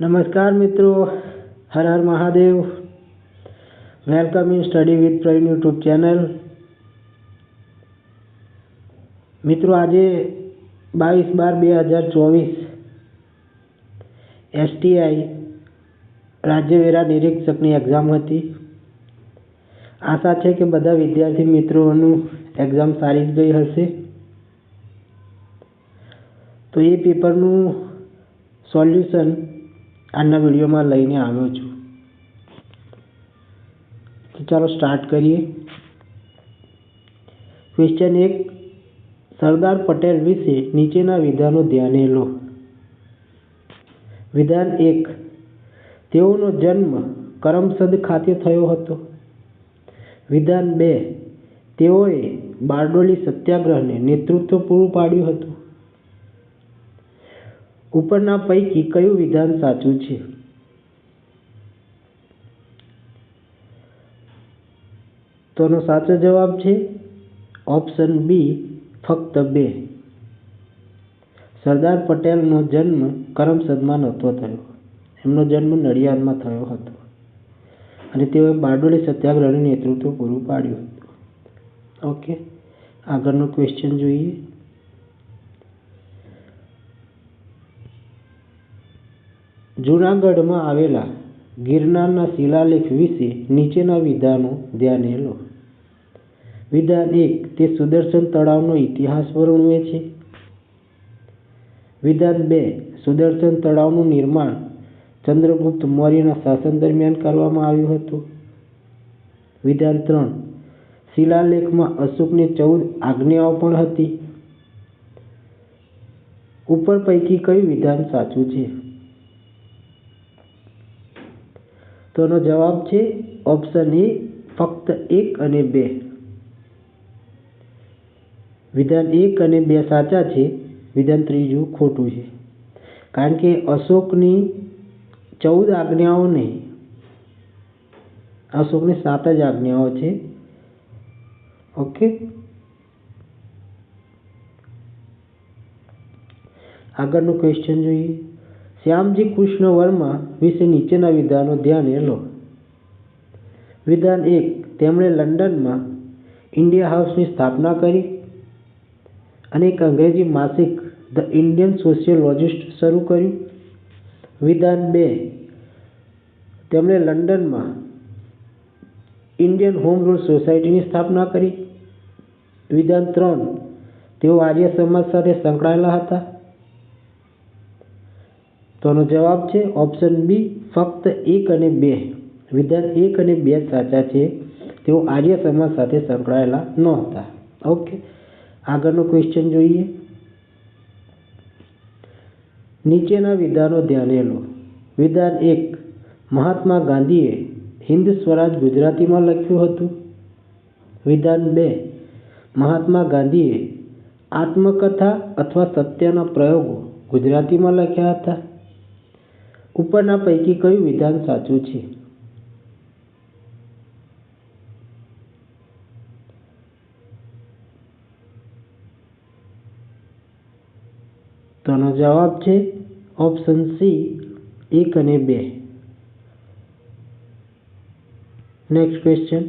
નમસ્કાર મિત્રો, Har Har Mahadev. Welcome in study with Praveen YouTube channel મિત્રો, આજે બાવીસ બાર બે હજાર ચોવીસ એસટીઆઈ રાજ્યવેરા નિરીક્ષકની એક્ઝામ હતી. આશા છે કે બધા વિદ્યાર્થી મિત્રોનું એક્ઝામ સારી જ ગઈ હશે. તો એ પેપરનું સોલ્યુશન આજના વિડીયોમાં લઈને આવ્યો છું. તો ચાલો સ્ટાર્ટ કરીએ. ક્વેશ્ચન એક, સરદાર પટેલ વિશે નીચેના વિધાનો ધ્યાને લો. વિધાન એક, તેઓનો જન્મ કરમસદ ખાતે થયો હતો. વિધાન બે, તેઓએ બારડોલી સત્યાગ્રહને નેતૃત્વ પૂરું પાડ્યું હતું. ઉપરના પૈકી કયું વિધાન સાચું છે? તોનો સાચો જવાબ છે ઓપ્શન બી, ફક્ત બે. સરદાર પટેલનો જન્મ કરમસદમાં નહોતો થયો. એમનો જન્મ નડિયાદમાં થયો હતો. અને તેઓએ બારડોલી સત્યાગ્રહનું નેતૃત્વ પૂરું પાડ્યું હતું. ઓકે, આગળનો ક્વેશ્ચન જોઈએ. જૂનાગઢમાં આવેલા ગિરનારના શિલાલેખ વિશે નીચેના વિધાનો ધ્યાને લો. વિધાન એક, તે સુદર્શન તળાવનો ઇતિહાસ વર્ણવે છે. વિધાન બે, સુદર્શન તળાવનું નિર્માણ ચંદ્રગુપ્ત મૌર્યના શાસન દરમિયાન કરવામાં આવ્યું હતું. વિધાન ત્રણ, શિલાલેખમાં અશોકની ચૌદ આજ્ઞાઓ પણ હતી. ઉપર પૈકી કયું વિધાન સાચું છે? તો એનો જવાબ છે ઓપ્શન એ ફક્ત એક અને બે. વિધાન એક અને બે સાચા છે, વિધાન ત્રીજું ખોટું છે. કારણ કે અશોકની ચૌદ આજ્ઞાઓ નહીં અશોકની સાત જ આજ્ઞાઓ છે. ઓકે? આગળનું ક્વેશ્ચન જોઈએ. શ્યામજી કૃષ્ણ વર્મા વિશે નીચેના વિધાનો ધ્યાને લો. વિધાન એક, તેમણે લંડનમાં ઇન્ડિયા હાઉસની સ્થાપના કરી અને એક અંગ્રેજી માસિક ધ ઇન્ડિયન સોશિયોલોજિસ્ટ શરૂ કર્યું. વિધાન બે, તેમણે લંડનમાં ઇન્ડિયન હોમ રૂલ સોસાયટીની સ્થાપના કરી. વિધાન ત્રણ, તેઓ આર્ય સમાજ સાથે સંકળાયેલા હતા. તો આનો જવાબ છે ઓપ્શન બી ફક્ત એક અને બે. વિધાન એક અને બે સાચા છે. તેઓ આર્ય સમાજ સાથે સંકળાયેલા નહોતા ઓકે આગળનો ક્વેશ્ચન જોઈએ. નીચેના વિધાનો ધ્યાને લો. વિધાન એક, મહાત્મા ગાંધીએ હિન્દ સ્વરાજ ગુજરાતીમાં લખ્યું હતું. વિધાન બે, મહાત્મા ગાંધીએ આત્મકથા અથવા સત્યના પ્રયોગો ગુજરાતીમાં લખ્યા હતા. ઉપરના પૈકી કયું વિધાન સાચું છે? તેનો જવાબ છે ઓપ્શન સી, એક અને બે. નેક્સ્ટ ક્વેશ્ચન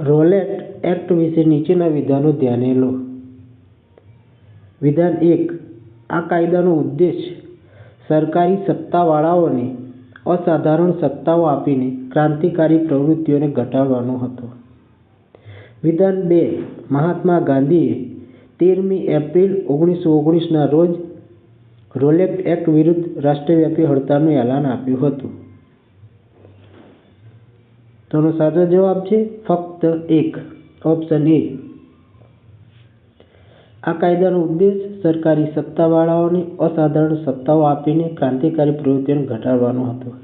રોલેટ એક્ટ વિશે નીચેના વિધાનો ધ્યાને લો. વિધાન એક આ કાયદાનો ઉદ્દેશ સરકારી સત્તાવાળાઓને અસાધારણ સત્તાઓ આપીને ક્રાંતિકારી પ્રવૃત્તિઓને ઘટાડવાનો હતો. વિધાન બે, મહાત્મા ગાંધીએ તેરમી એપ્રિલ ઓગણીસો ઓગણીસના રોજ રોલેટ એક્ટ વિરુદ્ધ રાષ્ટ્રવ્યાપી હડતાલનું એલાન આપ્યું હતું. તેનો સાચો જવાબ છે ફક્ત એક, ઓપ્શન એ. આ કાયદાનો ઉદ્દેશ સરકારી સત્તાવાળાઓને અસાધારણ સત્તાઓ આપીને ક્રાંતિકારી પ્રવૃત્તિઓને ઘટાડવાનો હતો.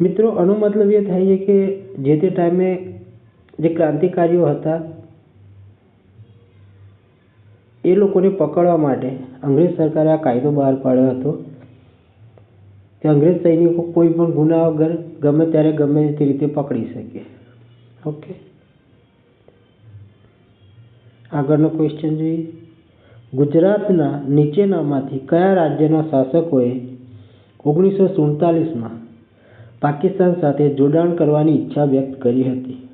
મિત્રો આનો મતલબ એ થાય છે કે જે તે ટાઈમે જે ક્રાંતિકારીઓ હતા, એ લોકોને પકડવા માટે અંગ્રેજ સરકારે આ કાયદો બહાર પાડ્યો હતો. કે અંગ્રેજ સૈનિકો કોઈ પણ ગુના વગર ગમે ત્યારે ગમે તે રીતે પકડી શકે. ઓકે? આગળનો ક્વેશ્ચન જોઈએ. ગુજરાતના નીચેનામાંથી કયા રાજ્યના શાસકોએ ઓગણીસો સુડતાલીસમાં પાકિસ્તાન સાથે જોડાણ કરવાની ઈચ્છા વ્યક્ત કરી હતી?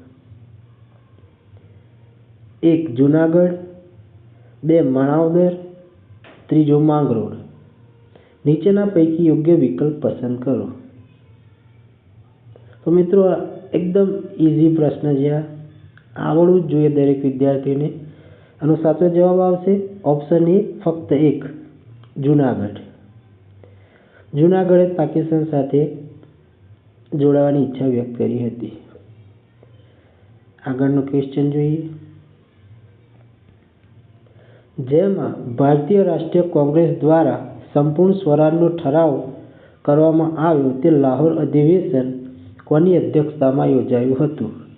એક, જુનાગઢ. બે, માણાવદર. ત્રીજો, માંગરોળ. નીચેના પૈકી યોગ્ય વિકલ્પ પસંદ કરો. તો મિત્રો એકદમ ઇઝી પ્રશ્ન છે. આવડવું જ જોઈએ દરેક વિદ્યાર્થીને. આનો સાચો જવાબ આવશે ઓપ્શન એ ફક્ત એક, જુનાગઢ. જુનાગઢે પાકિસ્તાન સાથે જોડાવાની ઈચ્છા વ્યક્ત કરી હતી. આગળનો ક્વેશ્ચન જોઈએ. જેમાં ભારતીય રાષ્ટ્રીય કોંગ્રેસ દ્વારા સંપૂર્ણ સ્વરાજનો ઠરાવ કરવામાં આવ્યો તે લાહોર અધિવેશન કોની અધ્યક્ષતામાં યોજાયું હતું?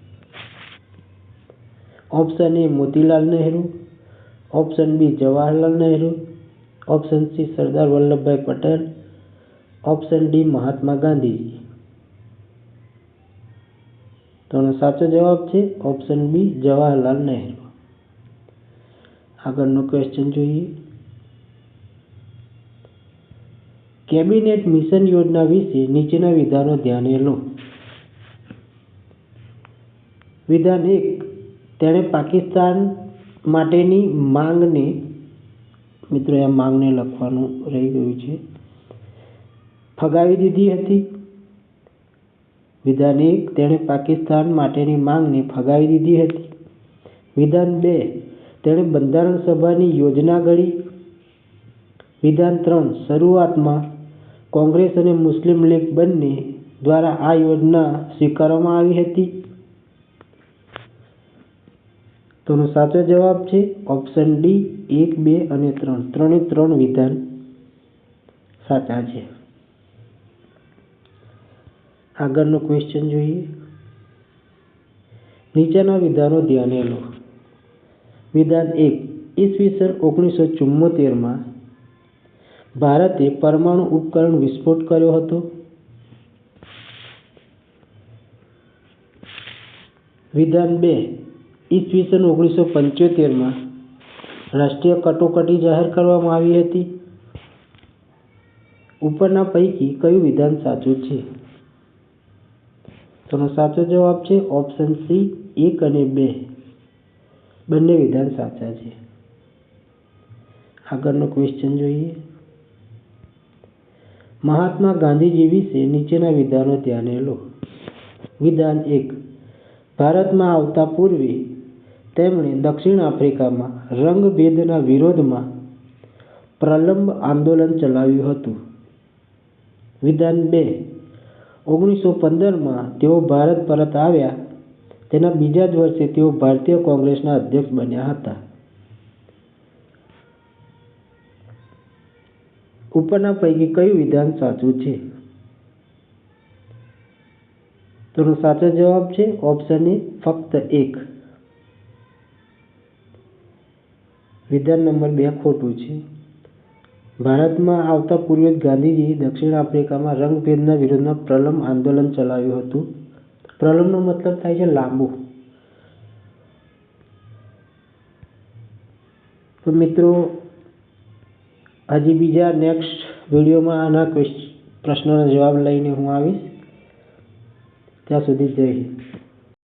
Option A Motilal Nehru option B Jawaharlal Nehru option C Sardar Vallabhbhai Patel option D Mahatma Gandhiji તો આનો સાચો જવાબ છે ઓપ્શન બી જવાહરલાલ નહેરુ આગળનો ક્વેશ્ચન જોઈએ. કેબિનેટ મિશન યોજના વિશે નીચેના વિધાનો ધ્યાને લો. વિધાન એક તેણે પાકિસ્તાન માટેની માંગને, મિત્રો એ માંગને લખવાનું રહી ગયું છે. ફગાવી દીધી હતી. વિધાન એક, તેણે પાકિસ્તાન માટેની માંગને ફગાવી દીધી હતી. વિધાન બે, તેણે બંધારણ સભાની યોજના ઘડી વિધાન ત્રણ, શરૂઆતમાં કોંગ્રેસ અને મુસ્લિમ લીગ બંને દ્વારા આ યોજના સ્વીકારવામાં આવી હતી. તોનો સાચો જવાબ છે ઓપ્શન ડી એક, બે અને ત્રણ. ત્રણે ત્રણ વિધાન સાચા છે. આગળનો ક્વેશ્ચન જોઈએ. નીચેના વિધાનો ધ્યાને લો. વિધાન એક, ઈસવીસન ઓગણીસો ચુમ્મોતેરમાં ભારતે પરમાણુ ઉપકરણ વિસ્ફોટ કર્યો હતો. વિધાન બે ઈસવીસન ઓગણીસો પંચોતેરમાં રાષ્ટ્રીય કટોકટી જાહેર કરવામાં આવી હતી. ઉપરના પૈકી કયું વિધાન સાચું છે? તેનો સાચો જવાબ છે ઓપ્શન સી, એક અને બે. બંને વિધાન સાચા છે. આગળનો ક્વેશ્ચન જોઈએ. મહાત્મા ગાંધીજી વિશે નીચેના વિધાનો ધ્યાને લો. વિધાન એક, ભારતમાં આવતા પૂર્વે તેમણે દક્ષિણ આફ્રિકામાં રંગભેદના વિરોધમાં પ્રલંબ આંદોલન ચલાવ્યું હતું. વિધાન બે. ઓગણીસો પંદરમાં તેઓ ભારત પરત આવ્યા. તેના બીજા જ વર્ષે તેઓ ભારતીય કોંગ્રેસના અધ્યક્ષ બન્યા હતા. ઉપરના પૈકી કયું વિધાન સાચું છે? તેનો સાચો જવાબ છે, ઓપ્શન એ ફક્ત એક. વિધાન નંબર બે ખોટું છે. ભારતમાં આવતા પૂર્વે જ ગાંધીજી દક્ષિણ આફ્રિકામાં રંગભેદના વિરોધમાં પ્રલંબ આંદોલન ચલાવ્યું હતું. પ્રલંબનો મતલબ થાય છે લાંબુ. તો મિત્રો, હજી બીજા નેક્સ્ટ વિડીયોમાં આના પ્રશ્નોના જવાબ લઈને હું આવીશ. ત્યાં સુધી જય હિન્દ.